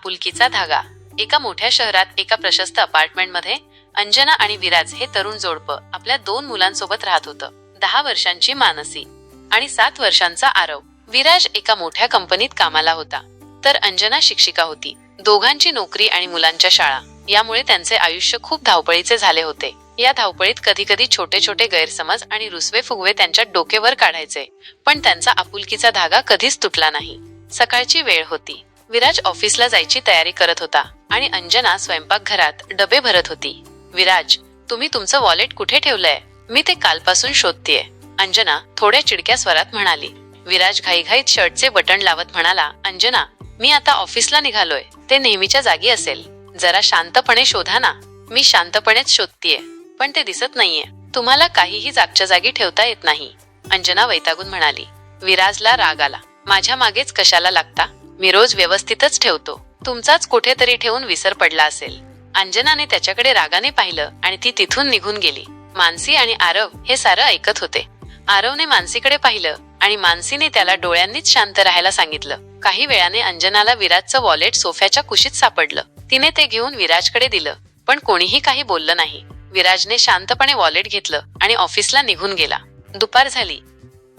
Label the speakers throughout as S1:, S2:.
S1: आपुलकीचा धागा. एका मोठ्या शहरात एका प्रशस्त अपार्टमेंटमध्ये अंजना आणि विराज हे तरुण जोडपं आपल्या दोन मुलांसोबत राहत होतं. दहा वर्षांची मानसी आणि सात वर्षांचा आरव. विराज एका मोठ्या कंपनीत कामाला होता. तर अंजना शिक्षिका होती. दोघांची नोकरी आणि मुलांच्या शाळा. यामुळे त्यांचे आयुष्य खूप धावपळीचे झाले होते. या धावपळीत कधी कधी छोटे छोटे गैरसमज आणि रुसवे फुगवे त्यांच्या डोकेवर काढायचे. पण त्यांचा आपुलकीचा धागा कधीच तुटला नाही. सकाळची वेळ होती. विराज ऑफिसला जायची तयारी करत होता आणि अंजना स्वयंपाकघरात डबे भरत होती. विराज तुम्ही तुमचं वॉलेट कुठे ठेवलंय? मी ते कालपासून शोधतेय. अंजना थोड्या चिडक्या स्वरात म्हणाली. विराज घाईघाईत शर्टचे बटन लावत म्हणाला अंजना मी आता ऑफिसला निघालोय. ते नेहमीच्या जागी असेल. जरा शांतपणे शोधा ना. मी शांतपणेच शोधतीये. पण ते दिसत नाहीये. तुम्हाला काहीही जागच्या जागी ठेवता येत नाही. अंजना वैतागून म्हणाली. विराजला राग आला. माझ्या मागेच कशाला लागता? मी रोज व्यवस्थितच ठेवतो. तुमचाच कुठेतरी ठेवून विसर पडला असेल. अंजनाने त्याच्याकडे रागाने पाहिलं आणि ती तिथून निघून गेली. मानसी आणि आरव हे सारं ऐकत होते. आरवने मानसीकडे पाहिलं आणि मानसीने त्याला डोळ्यांनीच शांत राहायला सांगितलं. काही वेळाने अंजनाला विराजचं वॉलेट सोफ्याच्या कुशीत सापडलं. तिने ते घेऊन विराजकडे दिलं पण कोणीही काही बोललं नाही. विराजने शांतपणे वॉलेट घेतलं आणि ऑफिसला निघून गेला. दुपार झाली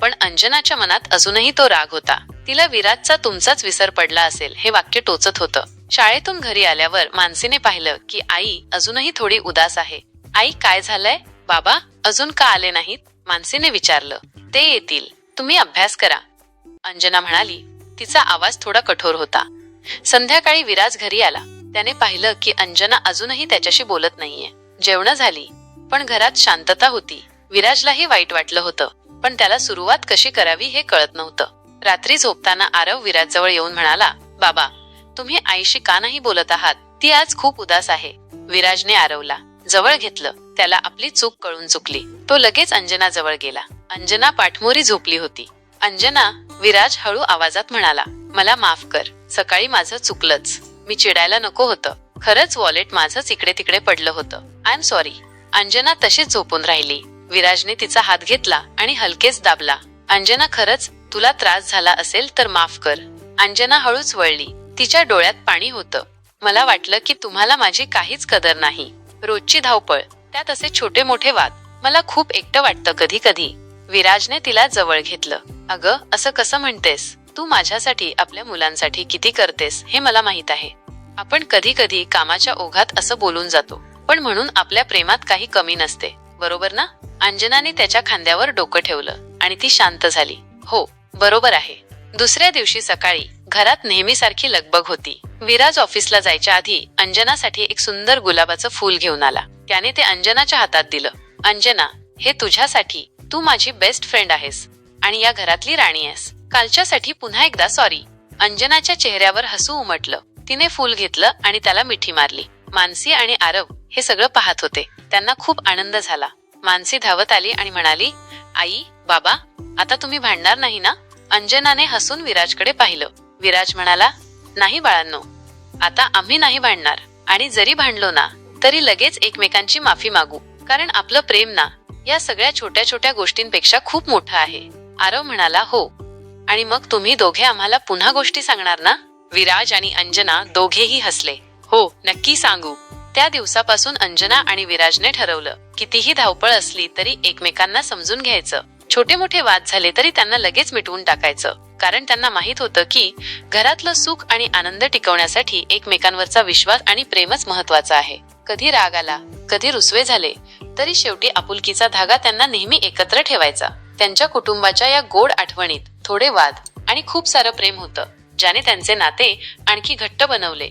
S1: पण अंजनाच्या मनात अजूनही तो राग होता. तिला विराजचा तुमचाच विसर पडला असेल हे वाक्य टोचत होतं. शाळेतून घरी आल्यावर मानसीने पाहिलं की आई अजूनही थोडी उदास आहे. आई काय झालंय? बाबा अजून का आले नाहीत? मानसीने विचारलं. ते येतील. तुम्ही अभ्यास करा. अंजना म्हणाली तिचा आवाज थोडा कठोर होता. संध्याकाळी विराज घरी आला. त्याने पाहिलं की अंजना अजूनही त्याच्याशी बोलत नाहीये. जेवण झाली. पण घरात शांतता होती. विराजलाही वाईट वाटलं होतं. पण त्याला सुरुवात कशी करावी हे कळत नव्हतं. रात्री झोपताना आरव विराजजवळ येऊन म्हणाला बाबा तुम्ही आईशी का नाही बोलत आहात? ती आज खूप उदास आहे. विराजने आरवला जवळ घेतलं. त्याला आपली चूक कळून चुकली. तो लगेच अंजना जवळ गेला. अंजना पाठमोरी झोपली होती. अंजना विराज हळू आवाजात म्हणाला मला माफ कर. सकाळी माझं चुकलंच. मी चिडायला नको होतं. खरंच वॉलेट माझंच इकडे तिकडे पडलं होतं. आय एम सॉरी अंजना तशीच झोपून राहिली. विराजने तिचा हात घेतला आणि हलकेच दाबला. अंजना खरंच तुला त्रास झाला असेल तर माफ कर. अंजना हळूच वळली. तिच्या डोळ्यात पाणी होतं. मला वाटलं की तुम्हाला माझी काहीच कदर नाही. रोजची धावपळ. त्यात असे छोटे मोठे वाद. मला खूप एकटं वाटतं कधी कधी. विराजने तिला जवळ घेतलं. अगं असं कसं म्हणतेस? तू माझ्यासाठी आपल्या मुलांसाठी किती करतेस हे मला माहीत आहे. आपण कधी कधी कामाच्या ओघात असं बोलून जातो. पण म्हणून आपल्या प्रेमात काही कमी नसते. बरोबर ना? अंजनाने त्याच्या खांद्यावर डोकं ठेवलं. आणि ती शांत झाली. हो बरोबर आहे. दुसऱ्या दिवशी सकाळी घरात नेहमीसारखी लगबग होती. विराज ऑफिसला जायच्या आधी अंजनासाठी एक सुंदर गुलाबाचं फूल घेऊन आला. त्याने ते अंजनाच्या हातात दिलं. अंजना हे तुझ्यासाठी तू माझी बेस्ट फ्रेंड आहेस आणि या घरातली राणी आहेस. कालच्यासाठी पुन्हा एकदा सॉरी. अंजनाच्या चेहऱ्यावर हसू उमटलं. तिने फूल घेतलं आणि त्याला मिठी मारली. मानसी आणि आरव हे सगळं पाहत होते. त्यांना खूप आनंद झाला. मानसी धावत आली आणि म्हणाली आई बाबा आता तुम्ही भांडणार नाही ना? अंजनाने हसून विराजकडे पाहिलं. विराज म्हणाला नाही बाळांनो आता आम्ही नाही भांडणार. आणि जरी भांडलो ना तरी लगेच एकमेकांची माफी मागू. कारण आपलं प्रेम ना या सगळ्या छोट्या छोट्या गोष्टींपेक्षा खूप मोठं आहे. आरव म्हणाला हो. आणि मग तुम्ही दोघे आम्हाला पुन्हा गोष्टी सांगणार ना? विराज आणि अंजना दोघेही हसले. हो नक्की सांगू. त्या दिवसापासून अंजना आणि विराजने ठरवलं कितीही धावपळ असली तरी एकमेकांना समजून घ्यायचं. छोटे मोठे वाद झाले तरी त्यांना लगेच मिटवून टाकायचं. कारण त्यांना माहीत होतं की घरातलं सुख आणि आनंद टिकवण्यासाठी एकमेकांवरचा विश्वास आणि प्रेमच महत्त्वाचा आहे. कधी राग आला कधी रुसवे झाले तरी शेवटी आपुलकीचा धागा त्यांना नेहमी एकत्र ठेवायचा. त्यांच्या कुटुंबाच्या या गोड आठवणीत थोडे वाद आणि खूप सारं प्रेम होतं ज्याने त्यांचे नाते आणखी घट्ट बनवले.